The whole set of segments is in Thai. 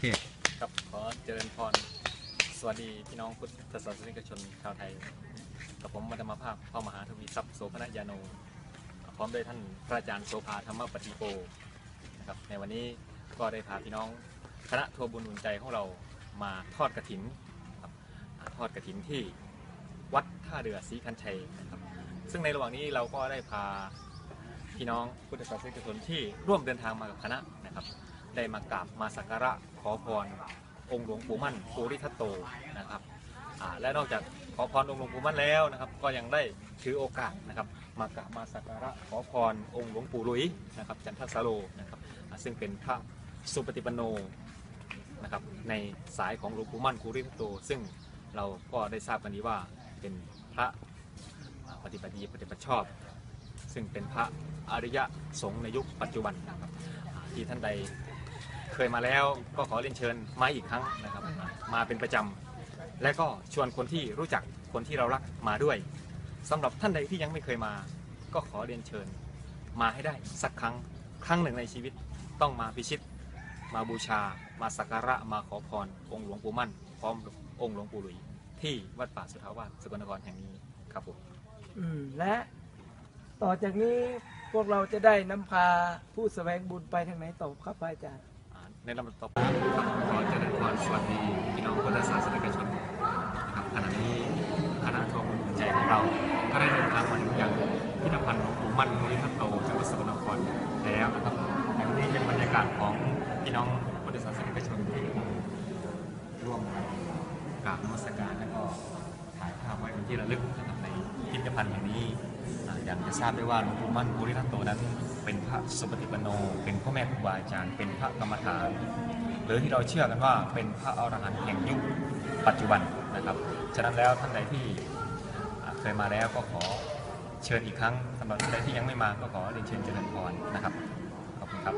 เครับขอเจริญพร สวัสดีพี่น้องพุทธศาสนิกชนชาวไทยกับผมมัตมาภาพพระมหาทวีทรัพย์โสพนยานุพร้อมด้วยท่านพระอาจารย์โสภาธรรมปฏิโปนะครับในวันนี้ก็ได้พาพี่น้องคณะทัวร์บุญอุ่นใจของเรามาทอดกระถินครับทอดกระถินที่วัดท่าเรือศรีคันชัยนะครับซึ่งในระหว่างนี้เราก็ได้พาพี่น้องพุทธศาสนิกชนที่ร่วมเดินทางมากับคณะนะครับ ได้มากราบมาสักการะขอพรองค์หลวงปู่มั่นภูริทัตโตนะครับและนอกจากขอพรองค์หลวงปู่มั่นแล้วนะครับ ก็ยังได้ถือโอกาสนะครับมากราบมาสักการะขอพรองค์หลวงปู่ลุยนะครับจันทสโลนะครับซึ่งเป็นพระสุปฏิปันโนนะครับในสายของหลวงปู่มั่นภูริทัตโต ซึ่งเราก็ได้ทราบกันดีว่าเป็นพระปฏิบัติดีปฏิบัติชอบ ซึ่งเป็นพระอริยะสงฆ์ในยุคปัจจุบันนะครับที่ท่านใด เคยมาแล้วก็ขอเรียนเชิญมาอีกครั้งนะครับ มาเป็นประจำและก็ชวนคนที่รู้จักคนที่เรารักมาด้วยสำหรับท่านใดที่ยังไม่เคยมา ก็ขอเรียนเชิญ มาให้ได้สักครั้งครั้งหนึ่งในชีวิตต้องมาพิชิต มาบูชา มาสักการะมาขอพรองค์หลวงปู่มั่น พร้อมองค์หลวงปู่หลุย ที่วัดป่าสุทธาวาสสกลนครแห่งนี้ครับผม อืมและต่อจากนี้พวกเราจะได้นำพาผู้แสวงบุญไปทางไหนต่อครับพระอาจารย์อ่า ในลำดับต่อไปครับขอเจริญพรสวัสดีพี่น้องพุทธศาสนิกชนนะครับขณะนี้คณะทัวร์บุญใจของเรา ก็ได้เดินทางมาถึงยังพิพิธภัณฑ์หลวงปู่มั่นมุนิทัตโตจังหวัดสกลนครแล้วนะครับในวันนี้เป็นบรรยากาศของพี่น้องพุทธศาสนิกชนที่ร่วมกันกราบนมัสการและก็ถ่ายภาพไว้เป็นที่ระลึกนะครับในพิพิธภัณฑ์แห่งนี้อ่าอย่างจะทราบได้ว่าหลวงปู่มั่นมุนิทัตโตนั้น เป็นพระสุปฏิปโน เป็นพ่อแม่ครูบาอาจารย์ เป็นพระกรรมฐาน หรือที่เราเชื่อกันว่าเป็นพระอรหันต์แห่งยุคปัจจุบันนะครับ ฉะนั้นแล้วท่านใดที่เคยมาแล้วก็ขอเชิญอีกครั้งสำหรับท่านใดที่ยังไม่มาก็ขอเรียนเชิญเจริญพรนะครับ ขอบคุณครับ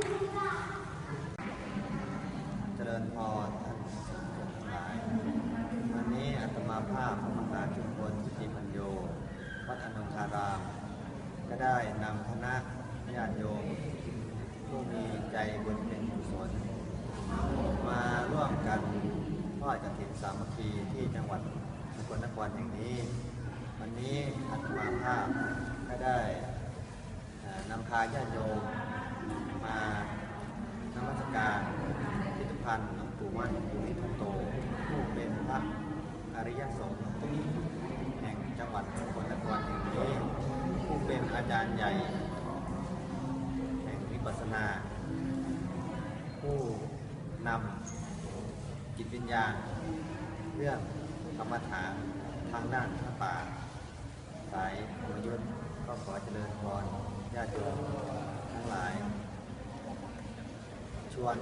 เจริญพรท่านทั้งหลายวันนี้อาตมาภาพพระมหาชุมพลจิติปัญโยวัดอนงคาราม ก็ได้นำคณะ ญาติโยมผู้มีใจบุญเป็นกุศลมาร่วมกันทอดกฐินสามัคคีที่จังหวัดสกลนครแห่งนี้ วันนี้อาตมาภาพก็ได้นำพาญาติโยมมานมัสการพิพิธภัณฑ์หลวงปู่มั่นภูริทัตโตผู้เป็นพระอริยสงฆ์แห่งจังหวัดสกลนครแห่งนี้ผู้เป็นอาจารย์ใหญ่ นาผู้นำจิตวิญญาณ เรื่องธรรมฐานทางด้านพระป่า สายธรรมยุทธก็ขอเจริญพรญาติโยมทั้งหลาย ชวน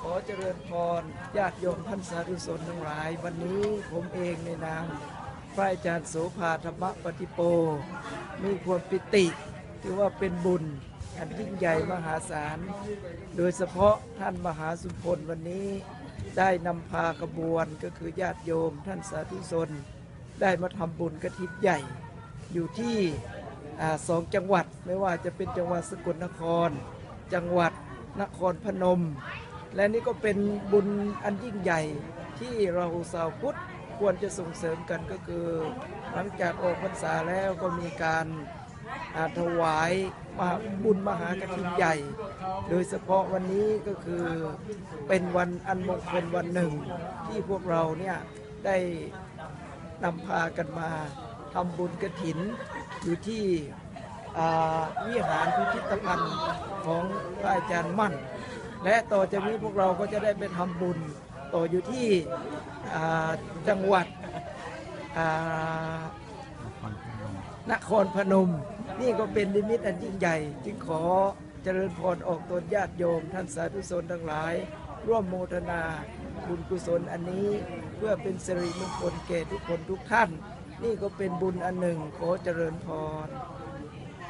ขอเจริญพรญาติโยมท่านสาธุชนทั้งหลาย วันนี้ผมเองในนามพระอาจารย์โสภาธรรมปฏิโป มีความปิติ ถือว่าเป็นบุญ อันยิ่งใหญ่มหาศาล โดยเฉพาะท่านมหาสุพลวันนี้ได้นำพาขบวนก็คือญาติโยม ท่านสาธุชนได้มาทำบุญกระถินใหญ่ อยู่ที่สองจังหวัดไม่ว่าจะเป็นจังหวัดสกลนคร จังหวัดนครพนม และนี่ก็เป็นบุญอันยิ่งใหญ่ที่เราสาวพุทธควรจะส่งเสริมกันก็คือ หลังจากออกพรรษาแล้วก็มีการ ถวายมาบุญมหากฐินใหญ่ โดยเฉพาะวันนี้ก็คือเป็นวันอันมงคลวันหนึ่ง ที่พวกเราเนี่ยได้นำพากันมาทำบุญกระถิน อยู่ที่วิหารพิพิธภัณฑ์ของพระอาจารย์มั่น และต่อจากนี้พวกเราก็จะได้ไปทำบุญต่ออยู่ที่จังหวัดอ นครพนม นี่ก็เป็นนิมิตอันยิ่งใหญ่ จึงขอเจริญพรออกตนญาติโยม ท่านสาธุชนทั้งหลาย ร่วมโมทนาบุญกุศลอันนี้เพื่อเป็นสิริมงคลแก่ทุกคนทุกท่าน นี่ก็เป็นบุญอันหนึ่งขอเจริญพร